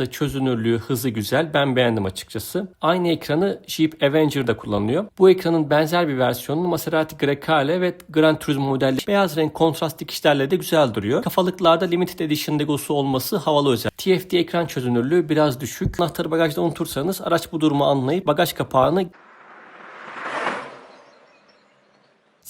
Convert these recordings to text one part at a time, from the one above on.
fiyatı, çözünürlüğü, hızı güzel. Ben beğendim açıkçası. Aynı ekranı Jeep Avenger'da kullanıyor. Bu ekranın benzer bir versiyonu Maserati Grecale ve Gran Turismo modelleri beyaz renk kontrast dikişlerle de güzel duruyor. Kafalıklarda Limited Edition logosu olması havalı özel. TFT ekran çözünürlüğü biraz düşük. Anahtarı bagajda unutursanız araç bu durumu anlayıp bagaj kapağını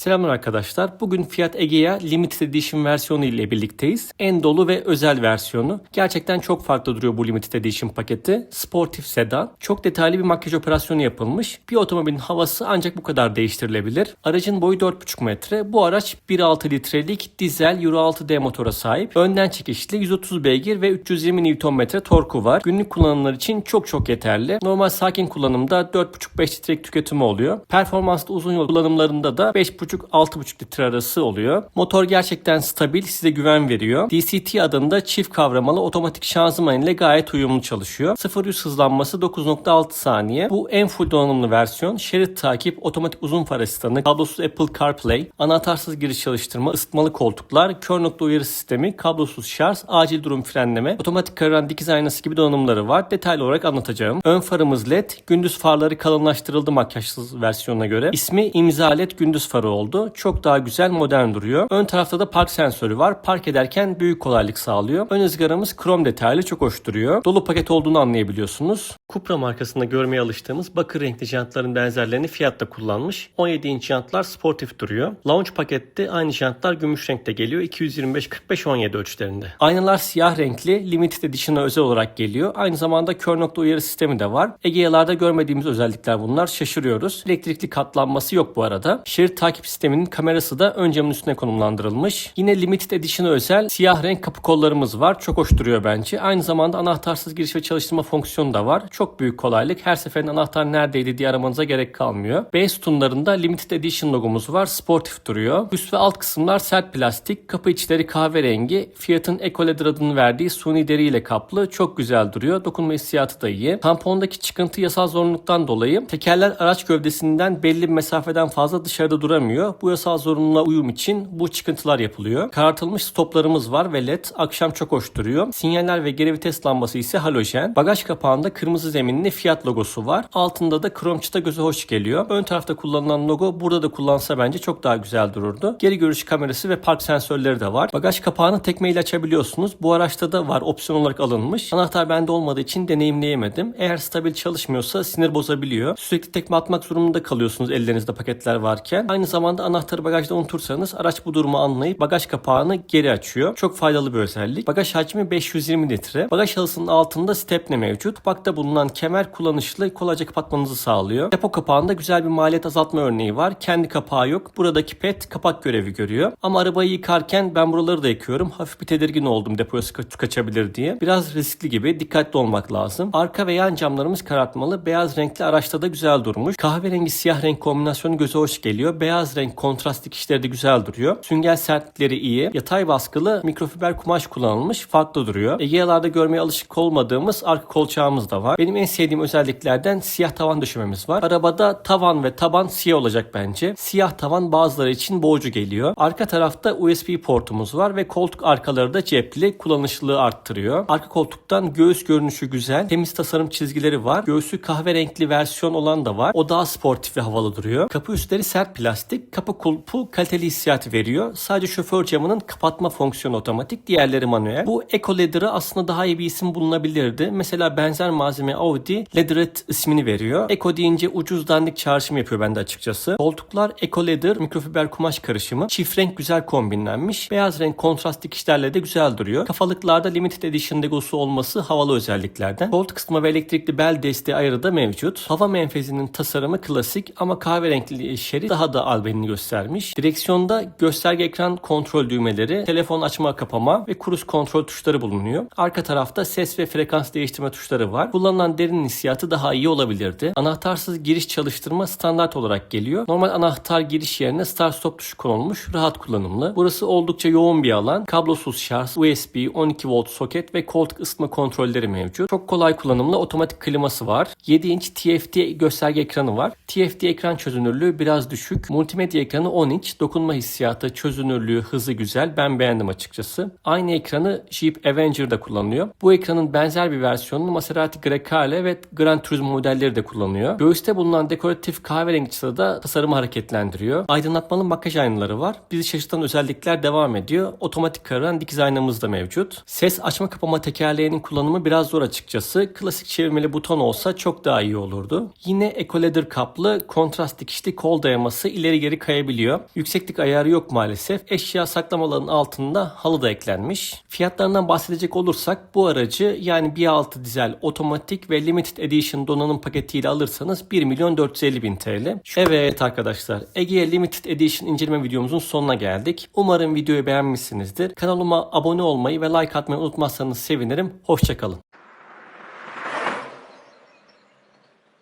Selamlar arkadaşlar. Bugün Fiat Egea Limited Edition versiyonu ile birlikteyiz. En dolu ve özel versiyonu. Gerçekten çok farklı duruyor bu Limited Edition paketi. Sportif sedan. Çok detaylı bir makyaj operasyonu yapılmış. Bir otomobilin havası ancak bu kadar değiştirilebilir. Aracın boyu 4,5 metre. Bu araç 1.6 litrelik dizel Euro 6D motora sahip. Önden çekişli 130 beygir ve 320 Nm torku var. Günlük kullanımlar için çok çok yeterli. Normal sakin kullanımda 4,5-5 litrelik tüketimi oluyor. Performanslı uzun yol kullanımlarında da 5,5 6,5 litre arası oluyor. Motor gerçekten stabil, size güven veriyor. DCT adında çift kavramalı otomatik şanzıman ile gayet uyumlu çalışıyor. 0-100 hızlanması 9.6 saniye. Bu en full donanımlı versiyon. Şerit takip, otomatik uzun far asistanı, kablosuz Apple CarPlay, anahtarsız giriş çalıştırma, ısıtmalı koltuklar, kör nokta uyarı sistemi, kablosuz şarj, acil durum frenleme, otomatik kararan dikiz aynası gibi donanımları var. Detaylı olarak anlatacağım. Ön farımız LED, gündüz farları kalınlaştırıldı makyajsız versiyona göre. İsmi imza LED gündüz farı oldu. Çok daha güzel, modern duruyor. Ön tarafta da park sensörü var. Park ederken büyük kolaylık sağlıyor. Ön ızgaramız krom detaylı, çok hoş duruyor. Dolu paket olduğunu anlayabiliyorsunuz. Cupra markasında görmeye alıştığımız bakır renkli jantların benzerlerini Fiat'ta kullanmış. 17 inç jantlar sportif duruyor. Launch pakette aynı jantlar gümüş renkte geliyor. 225-45-17 ölçülerinde. Aynalar siyah renkli, limited edition'a özel olarak geliyor. Aynı zamanda kör nokta uyarı sistemi de var. Egea'larda görmediğimiz özellikler bunlar. Şaşırıyoruz. Elektrikli katlanması yok bu arada. Şerit takip sisteminin kamerası da ön camın üstüne konumlandırılmış. Yine limited edition'a özel siyah renk kapı kollarımız var. Çok hoş duruyor bence. Aynı zamanda anahtarsız giriş ve çalıştırma fonksiyonu da var. Çok büyük kolaylık. Her seferinde anahtar neredeydi diye aramanıza gerek kalmıyor. B sütunlarında limited edition logomuz var. Sportif duruyor. Üst ve alt kısımlar sert plastik. Kapı içleri kahverengi. Fiat'ın Ecoleder adını verdiği suni deri ile kaplı. Çok güzel duruyor. Dokunma hissiyatı da iyi. Tampondaki çıkıntı yasal zorunluluktan dolayı tekerler araç gövdesinden belli bir mesafeden fazla dışarıda duramıyor. Bu yasal zorunluluğa uyum için bu çıkıntılar yapılıyor. Karartılmış stoplarımız var ve led. Akşam çok hoş duruyor. Sinyaller ve geri vites lambası ise halojen. Bagaj kapağında kırmızı zeminli Fiat logosu var. Altında da krom çıta göze hoş geliyor. Ön tarafta kullanılan logo burada da kullansa bence çok daha güzel dururdu. Geri görüş kamerası ve park sensörleri de var. Bagaj kapağını tekmeyle açabiliyorsunuz. Bu araçta da var. Opsiyon olarak alınmış. Anahtar bende olmadığı için deneyimleyemedim. Eğer stabil çalışmıyorsa sinir bozabiliyor. Sürekli tekme atmak durumunda kalıyorsunuz ellerinizde paketler varken. Aynı zamanda anahtarı bagajda unutursanız araç bu durumu anlayıp bagaj kapağını geri açıyor. Çok faydalı bir özellik. Bagaj hacmi 520 litre. Bagaj halısının altında stepne mevcut. Bakta bulunan kemer kullanışlı kolayca kapatmanızı sağlıyor. Depo kapağında güzel bir maliyet azaltma örneği var. Kendi kapağı yok. Buradaki pet kapak görevi görüyor. Ama arabayı yıkarken ben buraları da yıkıyorum. Hafif bir tedirgin oldum depoya kaçabilir diye. Biraz riskli gibi. Dikkatli olmak lazım. Arka ve yan camlarımız karartmalı. Beyaz renkli araçta da güzel durmuş. Kahverengi siyah renk kombinasyonu göze hoş geliyor. Beyaz renk kontrast dikişleri de güzel duruyor. Sünger sertlikleri iyi. Yatay baskılı mikrofiber kumaş kullanılmış. Farklı duruyor. Egea'larda görmeye alışık olmadığımız arka kolçağımız da var. Benim en sevdiğim özelliklerden siyah tavan döşememiz var. Arabada tavan ve taban siyah olacak bence. Siyah tavan bazıları için boğucu geliyor. Arka tarafta USB portumuz var ve koltuk arkaları da cepli kullanışlılığı arttırıyor. Arka koltuktan göğüs görünüşü güzel. Temiz tasarım çizgileri var. Göğsü kahverengi versiyon olan da var. O daha sportif ve havalı duruyor. Kapı üstleri sert plastik. Kapı kulpu kaliteli hissiyat veriyor. Sadece şoför camının kapatma fonksiyonu otomatik. Diğerleri manuel. Bu Eco Leather'a aslında daha iyi bir isim bulunabilirdi. Mesela benzer malzeme Audi Leatherette ismini veriyor. Eco deyince ucuz dandik çağrışım yapıyor bende açıkçası. Koltuklar Eco Leather mikrofiber kumaş karışımı. Çift renk güzel kombinlenmiş. Beyaz renk kontrast dikişlerle de güzel duruyor. Kafalıklarda limited edition legosu olması havalı özelliklerden. Koltuk ısıtma ve elektrikli bel desteği ayarı da mevcut. Hava menfezinin tasarımı klasik ama kahverengi şerit daha da albenini göstermiş. Direksiyonda gösterge ekran kontrol düğmeleri, telefon açma kapama ve kruz kontrol tuşları bulunuyor. Arka tarafta ses ve frekans değiştirme tuşları var. Kullanılan derin hissiyatı daha iyi olabilirdi. Anahtarsız giriş çalıştırma standart olarak geliyor. Normal anahtar giriş yerine start stop tuşu konulmuş. Rahat kullanımlı. Burası oldukça yoğun bir alan. Kablosuz şarj, USB, 12 volt soket ve koltuk ısıtma kontrolleri mevcut. Çok kolay kullanımlı otomatik kliması var. 7 inç TFT gösterge ekranı var. TFT ekran çözünürlüğü biraz düşük. Multimedya Multimedya ekranı 10 inç, dokunma hissiyatı, çözünürlüğü, hızı güzel. Ben beğendim açıkçası. Aynı ekranı Jeep Avenger'da kullanıyor. Bu ekranın benzer bir versiyonunu Maserati Grecale ve Gran Turismo modelleri de kullanıyor. Göğüste bulunan dekoratif kahverengi çıta da tasarımı hareketlendiriyor. Aydınlatmalı makyaj aynaları var. Bizi şaşırtan özellikler devam ediyor. Otomatik kararan dikiz aynamız da mevcut. Ses açma kapama tekerleğinin kullanımı biraz zor açıkçası. Klasik çevirmeli buton olsa çok daha iyi olurdu. Yine Ecoleder kaplı kontrast dikişli kol dayaması ileri geri kayabiliyor. Yükseklik ayarı yok maalesef. Eşya saklamaların altında halı da eklenmiş. Fiyatlarından bahsedecek olursak bu aracı yani 1.6 dizel otomatik ve limited edition donanım paketiyle alırsanız 1 milyon 450 bin TL. Evet arkadaşlar Egea limited edition inceleme videomuzun sonuna geldik. Umarım videoyu beğenmişsinizdir. Kanalıma abone olmayı ve like atmayı unutmazsanız sevinirim. Hoşçakalın.